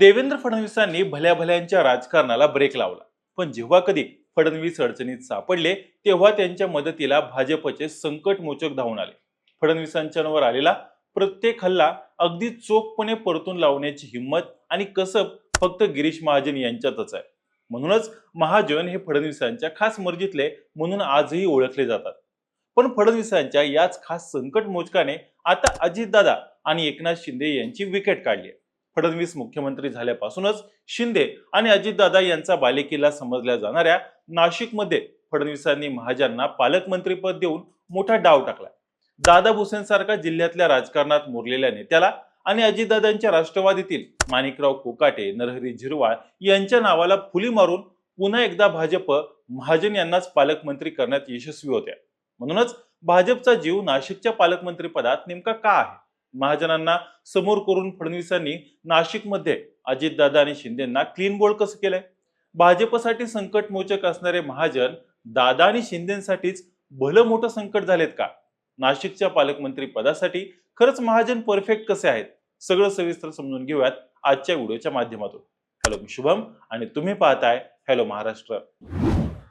देवेंद्र फडणवीसांनी भल्या भल्यांच्या राजकारणाला ब्रेक लावला. पण जेव्हा कधी फडणवीस अडचणीत सापडले तेव्हा त्यांच्या मदतीला भाजपचे संकटमोचक धावून आले. फडणवीसांच्यावर आलेला प्रत्येक हल्ला अगदी चोखपणे परतून लावण्याची हिंमत आणि कसब फक्त गिरीश महाजन यांच्यातच आहे. म्हणूनच महाजन हे फडणवीसांच्या खास मर्जीतले म्हणून आजही ओळखले जातात. पण फडणवीसांच्या याच खास संकट मोचकाने आता अजितदादा आणि एकनाथ शिंदे यांची विकेट काढली आहे. फडणवीस मुख्यमंत्री झाल्यापासूनच शिंदे आणि अजितदादा यांचा बालेकिल्ला समजल्या जाणाऱ्या नाशिकमध्ये फडणवीसांनी महाजांना पालकमंत्रीपद देऊन मोठा डाव टाकला. दादा भुसेंसारखा जिल्ह्यातल्या राजकारणात मुरलेल्या नेत्याला आणि अजितदादांच्या राष्ट्रवादीतील माणिकराव कोकाटे नरहरी झिरवाळ यांच्या नावाला फुली मारून पुन्हा एकदा भाजप महाजन यांनाच पालकमंत्री करण्यात यशस्वी होत्या. म्हणूनच भाजपचा जीव नाशिकच्या पालकमंत्रीपदात नेमका का आहे? महाजनांना समोर करून फडणवीसांनी नाशिकमध्ये अजितदादा आणि शिंदेना क्लीन बोल्ड कसं केलंय? भाजपसाठी संकट मोचक असणारे महाजन दादा आणि शिंदेसाठीच भलं मोठं संकट झालेत का? नाशिकच्या पालकमंत्री पदासाठी खरंच महाजन परफेक्ट कसे आहेत? सगळं सविस्तर समजून घेऊयात आजच्या व्हिडिओच्या माध्यमातून. हॅलो मी शुभम आणि तुम्ही पाहताय हॅलो महाराष्ट्र.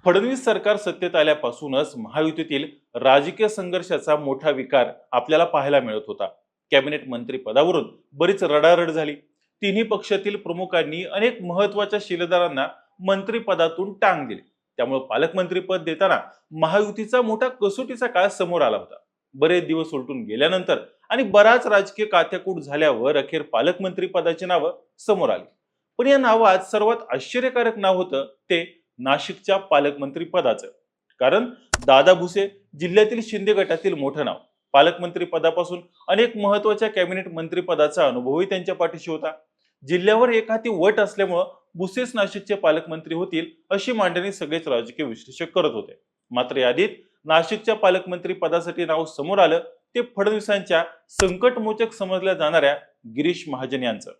फडणवीस सरकार सत्तेत आल्यापासूनच महायुतीतील राजकीय संघर्षाचा मोठा विकार आपल्याला पाहायला मिळत होता. कॅबिनेट मंत्री पदावरून बरीच रडारड झाली. तिन्ही पक्षातील प्रमुखांनी अनेक महत्त्वाच्या शिलेदारांना मंत्रिपदातून टांग दिली. त्यामुळे पालकमंत्रीपद देताना महायुतीचा मोठा कसोटीचा काळ समोर आला होता. बरेच दिवस उलटून गेल्यानंतर आणि बराच राजकीय कात्याकूट झाल्यावर अखेर पालकमंत्री पदाची नावं समोर आली. पण या नावात सर्वात आश्चर्यकारक नाव होतं ते नाशिकच्या पालकमंत्री पदाचं कारण दादा भुसे जिल्ह्यातील शिंदे गटातील मोठं नाव. पालकमंत्री पदापासून अनेक महत्त्वाच्या कॅबिनेट मंत्रीपदाचा अनुभवही त्यांच्या पाठीशी होता. जिल्ह्यावर एक हाती वट असल्यामुळं बुसेस नाशिकचे पालकमंत्री होतील अशी मांडणी सगळेच राजकीय विश्लेषक करत होते. मात्र यादीत नाशिकच्या पालकमंत्री पदासाठी नाव समोर आलं ते फडणवीसांच्या संकटमोचक समजल्या जाणाऱ्या गिरीश महाजन यांचं.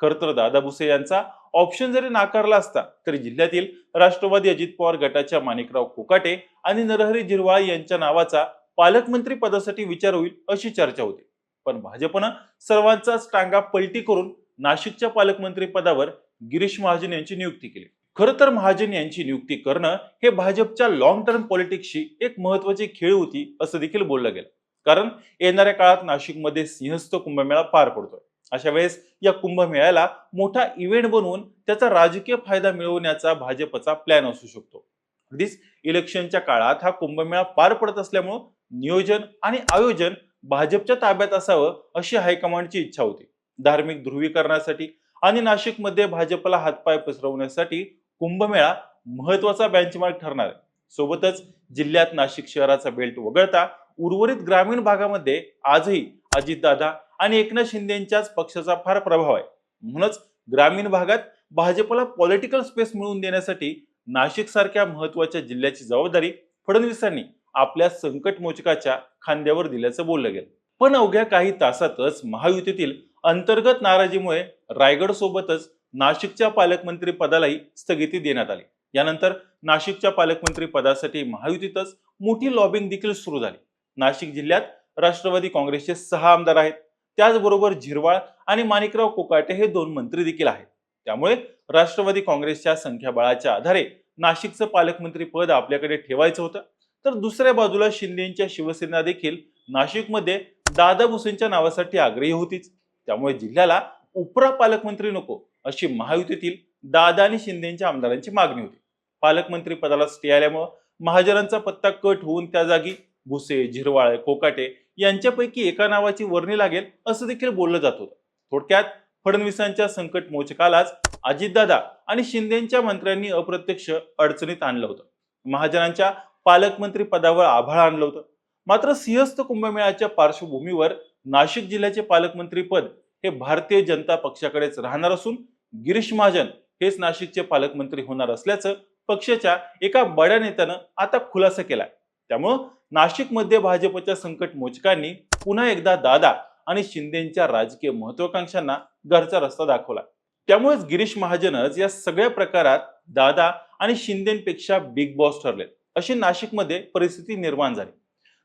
खरं तर दादा भुसे यांचा ऑप्शन जरी नाकारला असता तरी जिल्ह्यातील राष्ट्रवादी अजित पवार गटाच्या माणिकराव कोकाटे आणि नरहरी झिरवाळ यांच्या नावाचा पालकमंत्री पदासाठी विचार होईल अशी चर्चा होती. पण भाजपनं सर्वांचाच टांगा पलटी करून नाशिकच्या पालकमंत्री पदावर गिरीश महाजन यांची नियुक्ती केली. खरं तर महाजन यांची नियुक्ती करणं हे भाजपच्या लॉंग टर्म पॉलिटिक्सची एक महत्वाची खेळ होती असं देखील बोललं गेलं. कारण येणाऱ्या काळात नाशिकमध्ये सिंहस्थ कुंभमेळा पार पडतोय. अशा वेळेस या कुंभमेळ्याला मोठा इव्हेंट बनवून त्याचा राजकीय फायदा मिळवण्याचा भाजपचा प्लॅन असू शकतो. अगदीच इलेक्शनच्या काळात हा कुंभमेळा पार पडत असल्यामुळं नियोजन आणि आयोजन भाजपच्या ताब्यात असावं अशी हायकमांडची इच्छा होती. धार्मिक ध्रुवीकरणासाठी आणि नाशिकमध्ये भाजपला हातपाय पसरवण्यासाठी कुंभमेळा महत्त्वाचा बेंचमार्क ठरणार आहे. सोबतच जिल्ह्यात नाशिक शहराचा बेल्ट वगळता उर्वरित ग्रामीण भागामध्ये आजही अजितदादा आणि एकनाथ शिंदेच्याच पक्षाचा फार प्रभाव आहे. म्हणूनच ग्रामीण भागात भाजपला पॉलिटिकल स्पेस मिळवून देण्यासाठी नाशिक सारख्या महत्त्वाच्या जिल्ह्याची जबाबदारी फडणवीसांनी आपल्या संकटमोचकाच्या खांद्यावर दिल्याचं बोललं गेलं. पण अवघ्या काही तासातच महायुतीतील अंतर्गत नाराजीमुळे रायगड सोबतच नाशिकच्या पालकमंत्री पदालाही स्थगिती देण्यात आली. यानंतर नाशिकच्या पालकमंत्री पदासाठी महायुतीतच मोठी लॉबिंग देखील सुरू झाली. नाशिक जिल्ह्यात राष्ट्रवादी काँग्रेसचे सहा आमदार आहेत. त्याचबरोबर झिरवाळ आणि माणिकराव कोकाटे हे दोन मंत्री देखील आहेत. त्यामुळे राष्ट्रवादी काँग्रेसच्या संख्याबळाच्या आधारे नाशिकचं पालकमंत्री पद आपल्याकडे ठेवायचं होतं. तर दुसऱ्या बाजूला शिंदेच्या शिवसेना देखील नाशिकमध्ये दादा भुसेंच्या नावासाठी आग्रही होतीच. त्यामुळे जिल्ह्याला उपरा पालकमंत्री नको अशी महायुतीतील दादा आणि शिंदेच्या आमदारांची मागणी होती. पालकमंत्री पदाला स्टे आल्यामुळं महाजनांचा पत्ता कट होऊन त्या जागी भुसे झिरवाळ कोकाटे यांच्यापैकी एका नावाची वर्णी लागेल असं देखील बोललं जात होतं. थोडक्यात फडणवीसांच्या संकट मोचकालाच अजितदादा आणि शिंदेच्या मंत्र्यांनी अप्रत्यक्ष अडचणीत आणलं होतं. महाजनांच्या पालकमंत्री पदावर आभाळ आणलं होतं. मात्र सिंहस्थ कुंभमेळ्याच्या पार्श्वभूमीवर नाशिक जिल्ह्याचे पालकमंत्री पद हे भारतीय जनता पक्षाकडेच राहणार असून गिरीश महाजन हेच नाशिकचे पालकमंत्री होणार असल्याचं पक्षाच्या एका बड्या नेत्यानं आता खुलासा केलाय. त्यामुळं नाशिकमध्ये भाजपच्या संकट मोचकांनी पुन्हा एकदा दादा आणि शिंदेच्या राजकीय महत्वाकांक्षांना घरचा रस्ता दाखवला. त्यामुळेच गिरीश महाजनच या सगळ्या प्रकारात दादा आणि शिंदेपेक्षा बिग बॉस ठरले अशी नाशिकमध्ये परिस्थिती निर्माण झाली.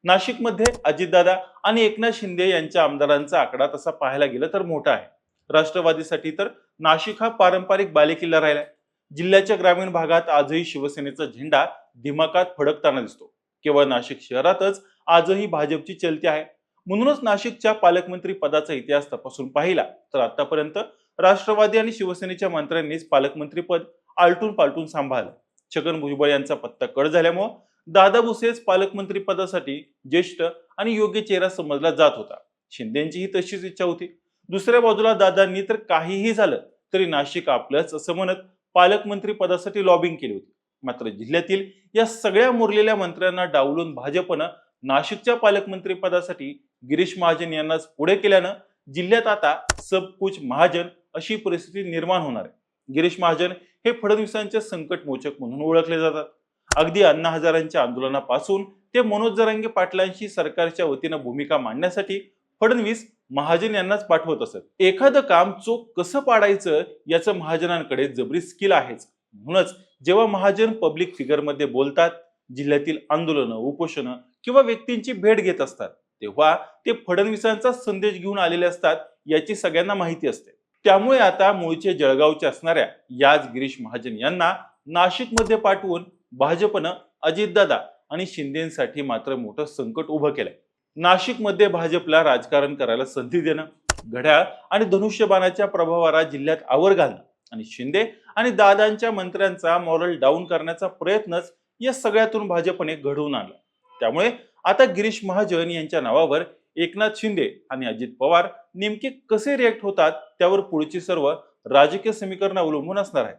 नाशिकमध्ये अजितदादा आणि एकनाथ शिंदे यांच्या आमदारांचा आकडा तसा पाहायला गेला तर मोठा आहे. राष्ट्रवादीसाठी तर नाशिक हा पारंपरिक बालेकिल्ला राहिलाय. जिल्ह्याच्या ग्रामीण भागात आजही शिवसेनेचा झेंडा दिमाकात फडकताना दिसतो. केवळ नाशिक शहरातच आजही भाजपची चलती आहे. म्हणूनच नाशिकच्या पालकमंत्री पदाचा इतिहास तपासून पाहिला तर आतापर्यंत राष्ट्रवादी आणि शिवसेनेच्या मंत्र्यांनीच पालकमंत्री पद आलटून पालटून सांभाळलं. छगन भुजबळ यांचा पत्ता कट झाल्यामुळं दादा भुसेच पालकमंत्री पदासाठी ज्येष्ठ आणि योग्य चेहरा समजला जात होता. शिंदेचीही तशीच इच्छा होती. दुसऱ्या बाजूला दादांनी तर काहीही झालं तरी नाशिक आपलंच असं म्हणत पालकमंत्री पदासाठी लॉबिंग केली होती. मात्र जिल्ह्यातील या सगळ्या मुरलेल्या मंत्र्यांना डावलून भाजपनं नाशिकच्या पालकमंत्री पदासाठी गिरीश महाजन यांनाच पुढे केल्यानं जिल्ह्यात आता सब कुछ महाजन अशी परिस्थिती निर्माण होणार आहे. गिरीश महाजन हे फडणवीसांचे संकट मोचक म्हणून ओळखले जातात. अगदी अण्णा हजारांच्या आंदोलनापासून ते मनोज जरांगे पाटलांशी सरकारच्या वतीनं भूमिका मांडण्यासाठी फडणवीस महाजन यांनाच पाठवत असत. एखादं काम चोख कसं पाडायचं याचं महाजनांकडे जबरी स्किल आहेच. म्हणूनच जेव्हा महाजन पब्लिक फिगरमध्ये बोलतात जिल्ह्यातील आंदोलनं उपोषणं किंवा व्यक्तींची भेट घेत असतात तेव्हा ते फडणवीसांचा संदेश घेऊन आलेले असतात याची सगळ्यांना माहिती असते. त्यामुळे आता मूळचे जळगावचे असणाऱ्या याच गिरीश महाजन यांना नाशिकमध्ये पाठवून भाजपनं अजितदादा आणि शिंदेसाठी मात्र मोठं संकट उभं केलंय. नाशिकमध्ये भाजपला राजकारण करायला संधी देणं घड्याळ आणि धनुष्यबाणाच्या प्रभावाला जिल्ह्यात आवर घालणं आणि शिंदे आणि दादांच्या मंत्र्यांचा मॉरल डाऊन करण्याचा प्रयत्नच या सगळ्यातून भाजपने घडवून आणला. त्यामुळे आता गिरीश महाजन यांच्या नावावर एकनाथ शिंदे आणि अजित पवार नेमके कसे रिॲक्ट होतात त्यावर पुढची सर्व राजकीय समीकरण अवलंबून असणार आहे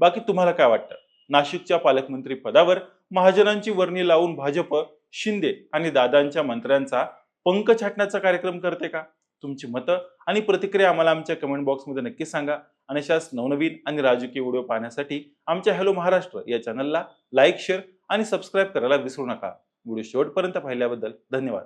बाकी तुम्हाला काय वाटतं? नाशिकच्या पालकमंत्री पदावर महाजनांची वर्णी लावून भाजप शिंदे आणि दादांच्या मंत्र्यांचा पंख छाटण्याचा कार्यक्रम करते का? तुमची मतं आणि प्रतिक्रिया आम्हाला आमच्या कमेंट बॉक्समध्ये नक्की सांगा. आणि अशाच नवनवीन आणि राजकीय व्हिडिओ पाहण्यासाठी आमच्या हॅलो महाराष्ट्र या चॅनलला लाईक शेअर आणि सबस्क्राईब करायला विसरू नका. व्हिडिओ शेवटपर्यंत पाहिल्याबद्दल धन्यवाद.